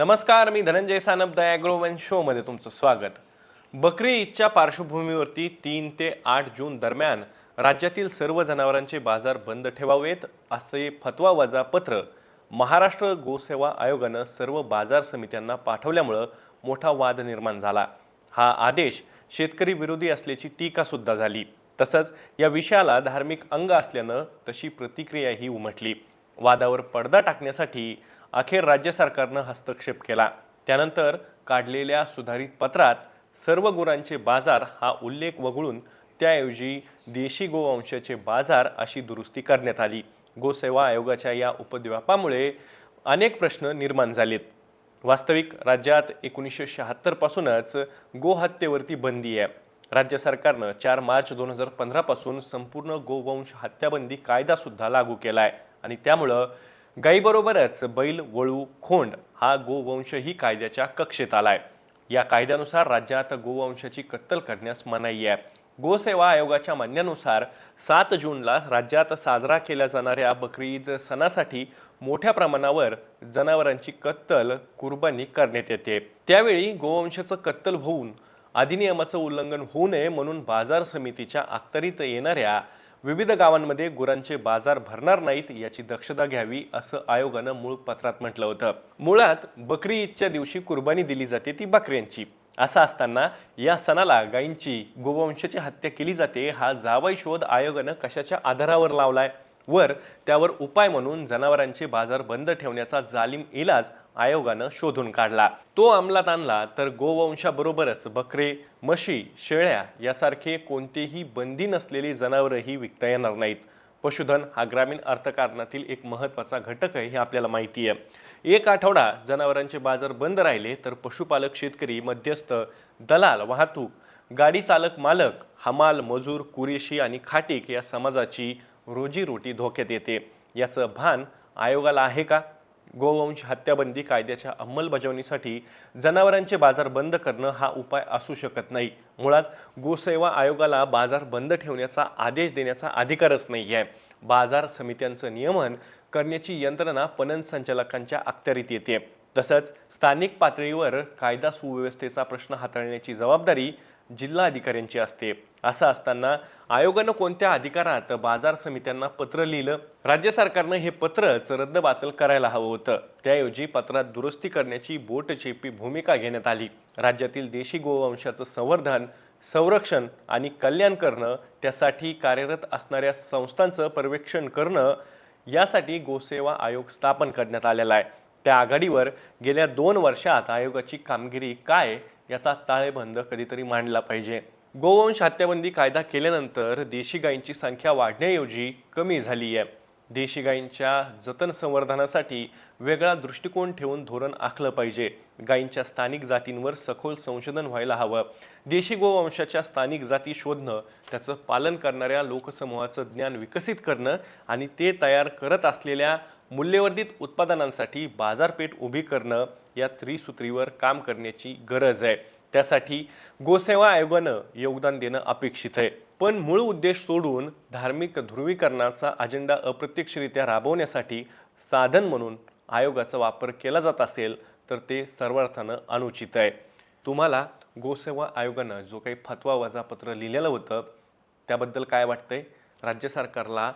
नमस्कार मी धनंजय सानप द ॲग्रोवन शोमध्ये तुमचं स्वागत. बकरी ईदच्या पार्श्वभूमीवरती तीन ते आठ जून दरम्यान राज्यातील सर्व जनावरांचे बाजार बंद ठेवावेत असे फतवा वजा पत्र महाराष्ट्र गोसेवा आयोगानं सर्व बाजार समित्यांना पाठवल्यामुळं मोठा वाद निर्माण झाला. हा आदेश शेतकरी विरोधी असल्याची टीकासुद्धा झाली. तसंच या विषयाला धार्मिक अंग असल्यानं तशी प्रतिक्रियाही उमटली. वादावर पडदा टाकण्यासाठी अखेर राज्य सरकारनं हस्तक्षेप केला. त्यानंतर काढलेल्या सुधारित पत्रात सर्व गुरांचे बाजार हा उल्लेख वगळून त्याऐवजी देशी गोवंशाचे बाजार अशी दुरुस्ती करण्यात आली. गोसेवा आयोगाच्या या उपद्व्यापामुळे अनेक प्रश्न निर्माण झालेत. वास्तविक राज्यात एकोणीसशे शहात्तरपासूनच गोहत्येवरती बंदी आहे. राज्य सरकारनं चार मार्च दोन हजार पंधरापासून संपूर्ण गोवंश हत्याबंदी कायदासुद्धा लागू केला आहे आणि त्यामुळं गायीबरोबरच बैल वळू खोंड हा गोवंशही कायद्याच्या कक्षेत आला आहे या कायद्यानुसार राज्यात गोवंशाची कत्तल करण्यास मनाई आहे. गोसेवा आयोगाच्या मान्यानुसार सात जूनला राज्यात साजरा केल्या जाणाऱ्या बकरी ईद सणासाठी मोठ्या प्रमाणावर जनावरांची कत्तल कुर्बानी करण्यात येते. त्यावेळी गोवंशाचं कत्तल होऊन अधिनियमाचं उल्लंघन होऊ नये म्हणून बाजार समितीच्या अखत्यारीत येणाऱ्या विविध गावांमध्ये गुरांचे बाजार भरणार नाहीत याची दक्षता घ्यावी असं आयोगानं मूळ पत्रात म्हटलं होतं. मुळात बकरी ईदच्या दिवशी कुर्बानी दिली जाते ती बकऱ्यांची. असं असताना या सणाला गायींची गोवंशाची हत्या केली जाते हा जावई शोध आयोगानं कशाच्या आधारावर लावलाय? वर त्यावर उपाय म्हणून जनावरांचे बाजार बंद ठेवण्याचा जालिम इलाज आयोगानं शोधून काढला. तो अंमलात आणला तर गोवंशाबरोबरच बकरे म्हशी शेळ्या यासारखे कोणतेही बंदी नसलेली जनावरंही विकता येणार नाहीत. पशुधन हा ग्रामीण अर्थकारणातील एक महत्त्वाचा घटक आहे हे आपल्याला माहिती आहे. एक आठवडा जनावरांचे बाजार बंद राहिले तर पशुपालक शेतकरी मध्यस्थ दलाल वाहतूक गाडी चालक मालक हमाल मजूर कुरेशी आणि खाटीक या समाजाची रोजीरोटी धोक्यात येते. याचं भान आयोगाला आहे का? गोवंश हत्याबंदी कायद्याच्या अंमलबजावणीसाठी जनावरांचे बाजार बंद करणं हा उपाय असू शकत नाही. मुळात गोसेवा आयोगाला बाजार बंद ठेवण्याचा आदेश देण्याचा अधिकारच नाही आहे बाजार समित्यांचं नियमन करण्याची यंत्रणा पणन संचालकांच्या अखत्यारीत येते. तसंच स्थानिक पातळीवर कायदा सुव्यवस्थेचा प्रश्न हाताळण्याची जबाबदारी जिल्हा अधिकाऱ्यांची असते. असं असताना आयोगानं कोणत्या अधिकारात बाजार समित्यांना पत्र लिहिलं? राज्य सरकारनं हे पत्रच रद्दबातल करायला हवं होतं. त्याऐवजी पत्रात दुरुस्ती करण्याची बोटचेपी भूमिका घेण्यात आली. राज्यातील देशी गोवंशाचं संवर्धन संरक्षण आणि कल्याण करणं त्यासाठी कार्यरत असणाऱ्या संस्थांचं पर्यवेक्षण करणं यासाठी गोसेवा आयोग स्थापन करण्यात आलेला आहे. त्या आघाडीवर गेल्या दोन वर्षात आयोगाची कामगिरी काय? याचा ताळेबंद कधीतरी मांडला पाहिजे. गोवंश हत्याबंदी कायदा केल्यानंतर देशी गायींची संख्या वाढण्याऐवजी कमी झाली आहे देशी गायींच्या जतन संवर्धनासाठी वेगळा दृष्टिकोन ठेवून धोरण आखलं पाहिजे. गायींच्या स्थानिक जातींवर सखोल संशोधन व्हायला हवं. देशी गोवंशाच्या स्थानिक जाती शोधणं त्याचं पालन करणाऱ्या लोकसमूहाचं ज्ञान विकसित करणं आणि ते तयार करत असलेल्या मूल्यवर्धित उत्पादनांसाठी बाजारपेठ उभी करणं या त्रिसूत्रीवर काम करण्याची गरज आहे. त्यासाठी गोसेवा आयोगानं योगदान देणं अपेक्षित आहे. पण मूळ उद्देश सोडून धार्मिक ध्रुवीकरणाचा अजेंडा अप्रत्यक्षरित्या राबवण्यासाठी साधन म्हणून आयोगाचा वापर केला जात असेल तर ते सर्वार्थानं अनुचित आहे. तुम्हाला गोसेवा आयोगानं जो काही फतवा वजापत्र लिहिलेलं होतं त्याबद्दल काय वाटतंय? राज्य सरकारला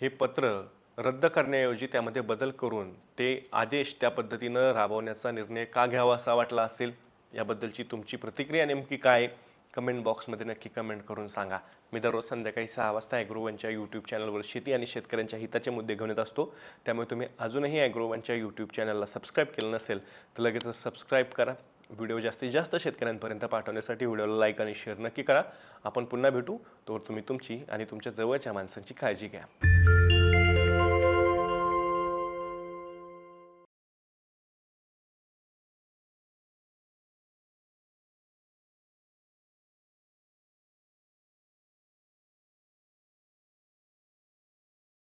हे पत्र रद्द करण्याऐवजी त्यामध्ये बदल करून ते आदेश त्या पद्धतीनं राबवण्याचा निर्णय का घ्यावा असा वाटला असेल याबद्दलची तुमची प्रतिक्रिया नेमकी काय कमेंट बॉक्समध्ये नक्की कमेंट करून सांगा. मी दररोज संध्याकाळी सहा वाजता ॲग्रोवनच्या यूट्यूब चॅनलवर शेती आणि शेतकऱ्यांच्या हिताचे मुद्दे घेऊन येत असतो. त्यामुळे तुम्ही अजूनही ॲग्रोवनच्या यूट्यूब चॅनलला सबस्क्राईब केलं नसेल तर लगेच सबस्क्राईब करा. व्हिडिओ जास्तीत जास्त शेतकऱ्यांपर्यंत पाठवण्यासाठी व्हिडिओला लाईक आणि शेअर नक्की करा. आपण पुन्हा भेटू. तोवर तुम्ही तुमची आणि तुमच्या जवळच्या माणसांची काळजी घ्या.